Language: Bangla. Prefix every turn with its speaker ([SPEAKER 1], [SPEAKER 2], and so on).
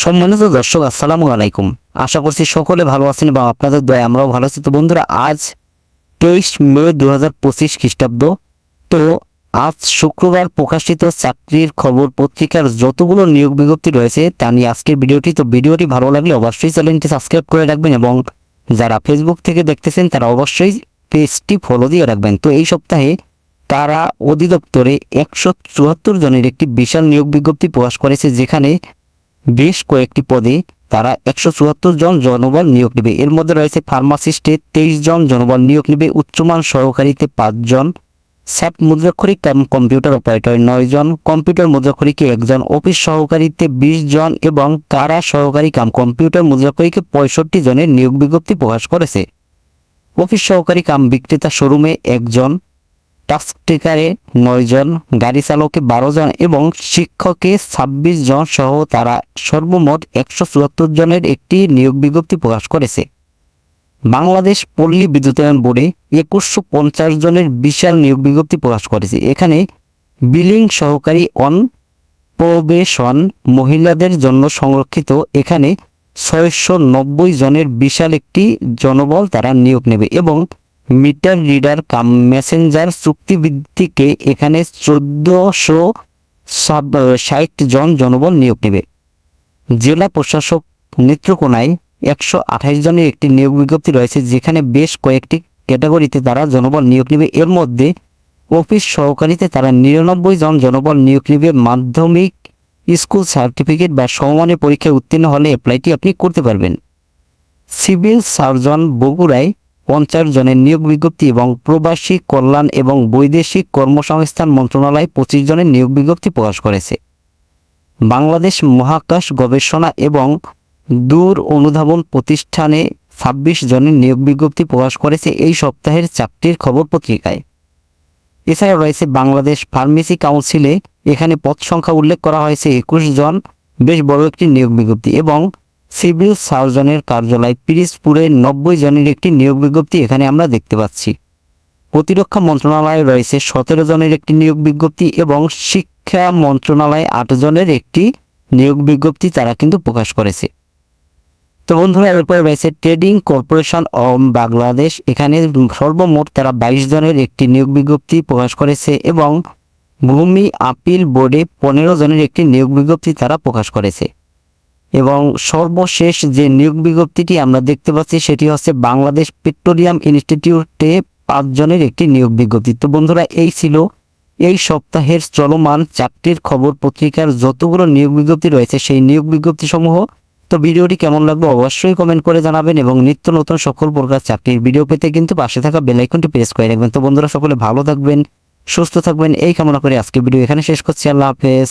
[SPEAKER 1] সম্মানিত দর্শক, আসসালামু আলাইকুম। আশা করছি সকলে ভালো আছেন এবং আপনাদের দয়া আমরাও ভালো আছি। তো বন্ধুরা, আজ তেইশ মে দু হাজার পঁচিশ খ্রিস্টাব্দ। তো আজ শুক্রবার প্রকাশিত চাকরির খবর পত্রিকার যতগুলো নিয়োগ বিজ্ঞপ্তি রয়েছে তা নিয়ে আজকের ভিডিওটি। তো ভিডিওটি ভালো লাগলে অবশ্যই চ্যানেলটি সাবস্ক্রাইব করে রাখবেন এবং যারা ফেসবুক থেকে দেখতেছেন তারা অবশ্যই পেজটি ফলো দিয়ে রাখবেন। তো এই সপ্তাহে তারা অধিদপ্তরে একশো চুয়াত্তর জনের একটি বিশাল নিয়োগ বিজ্ঞপ্তি প্রকাশ করেছে, যেখানে বেশ কয়েকটি পদে তারা একশো চুয়াত্তর জন জনবল নিয়োগ নেবে। এর মধ্যে রয়েছে ফার্মাসিস্টে তেইশ জন জনবল নিয়োগ নেবে। উচ্চমান সহকারীতে পাঁচজন স্যাপ মুদ্রাক্ষরিক কাম কম্পিউটার অপারেটর নয় জন, কম্পিউটার মুদ্রাক্ষরিকে একজন, অফিস সহকারীতে বিশ জন এবং কারা সহকারী কাম কম্পিউটার মুদ্রাক্ষরিকে পঁয়ষট্টি জনের নিয়োগ বিজ্ঞপ্তি প্রকাশ করেছে। অফিস সহকারী কাম বিক্রেতা শোরুমে একজন টাস্ক টেকারে নয় জন গাড়ি চালকে বারো জন এবং শিক্ষকে ছাব্বিশ জন সহ তারা সর্বমোট একশো চুয়াত্তর জনের একটি নিয়োগ বিজ্ঞপ্তি প্রকাশ করেছে। বাংলাদেশ পল্লী বিদ্যুতায়ন বোর্ডে একুশশো পঞ্চাশ জনের বিশাল নিয়োগ বিজ্ঞপ্তি প্রকাশ করেছে। এখানে বিলিং সহকারী অন প্রবেশন মহিলাদের জন্য সংরক্ষিত এখানে ছয়শো নব্বই জনের বিশাল একটি জনবল তারা নিয়োগ নেবে এবং মিটার রিডার কাম মেসেঞ্জার চুক্তিভিত্তিকে এখানে চোদ্দশো ষাট জন জনবল নিয়োগ নেবে। জেলা প্রশাসক নেত্রকোনায় একশো আঠাশ জনের একটি নিয়োগ বিজ্ঞপ্তি রয়েছে, যেখানে বেশ কয়েকটি ক্যাটাগরিতে তারা জনবল নিয়োগ নেবে। এর মধ্যে অফিস সহকারীতে তারা নিরানব্বই জন জনবল নিয়োগ নেবে। মাধ্যমিক স্কুল সার্টিফিকেট বা সমমানের পরীক্ষায় উত্তীর্ণ হলে অ্যাপ্লাইটি আপনি করতে পারবেন। সিভিল সার্জন বগুড়ায় পঞ্চাশ জনের নিয়োগ বিজ্ঞপ্তি এবং প্রবাসী কল্যাণ এবং বৈদেশিক কর্মসংস্থান মন্ত্রণালয় পঁচিশ জনের নিয়োগ বিজ্ঞপ্তি প্রকাশ করেছে। বাংলাদেশ মহাকাশ গবেষণা এবং দূর অনুধাবন প্রতিষ্ঠানে ছাব্বিশ জনের নিয়োগ বিজ্ঞপ্তি প্রকাশ করেছে এই সপ্তাহের চাকরির খবর পত্রিকায়। এছাড়া রয়েছে বাংলাদেশ ফার্মেসি কাউন্সিলে এখানে পদ সংখ্যা উল্লেখ করা হয়েছে একুশ জন, বেশ বড় একটি নিয়োগ বিজ্ঞপ্তি এবং সিভিল সার্জনের কার্যালয় পিরিজপুরে নব্বই জনের একটি নিয়োগ বিজ্ঞপ্তি এখানে আমরা দেখতে পাচ্ছি। প্রতিরক্ষা মন্ত্রণালয়ে রয়েছে সতেরো জনের একটি নিয়োগ বিজ্ঞপ্তি এবং শিক্ষা মন্ত্রণালয়ে আট জনের একটি নিয়োগ বিজ্ঞপ্তি তারা কিন্তু প্রকাশ করেছে। তো বন্ধুরা, এরপরে রয়েছে ট্রেডিং কর্পোরেশন অফ বাংলাদেশ। এখানে সর্বমোট তারা বাইশ জনের একটি নিয়োগ বিজ্ঞপ্তি প্রকাশ করেছে এবং ভূমি আপিল বোর্ডে পনেরো জনের একটি নিয়োগ বিজ্ঞপ্তি তারা প্রকাশ করেছে। এবং সর্বশেষ যে নিয়োগ বিজ্ঞপ্তিটি আমরা দেখতে পাচ্ছি, সেটি হচ্ছে বাংলাদেশ পেট্রোলিয়াম ইনস্টিটিউটে পাঁচজনের একটি নিয়োগ বিজ্ঞপ্তি। তো বন্ধুরা, এই ছিল এই সপ্তাহের চলমান চাকরির খবর পত্রিকার যতগুলো নিয়োগ বিজ্ঞপ্তি রয়েছে সেই নিয়োগ বিজ্ঞপ্তি সমূহ তো ভিডিওটি কেমন লাগবে অবশ্যই কমেন্ট করে জানাবেন এবং নিত্য নতুন সকল প্রকার চাকরির ভিডিও পেতে কিন্তু পাশে থাকা বেলাইকনটি প্রেস করে রাখবেন। তো বন্ধুরা, সকলে ভালো থাকবেন, সুস্থ থাকবেন, এই কামনা করে আজকে ভিডিও এখানে শেষ করছি। আল্লাহ হাফেজ।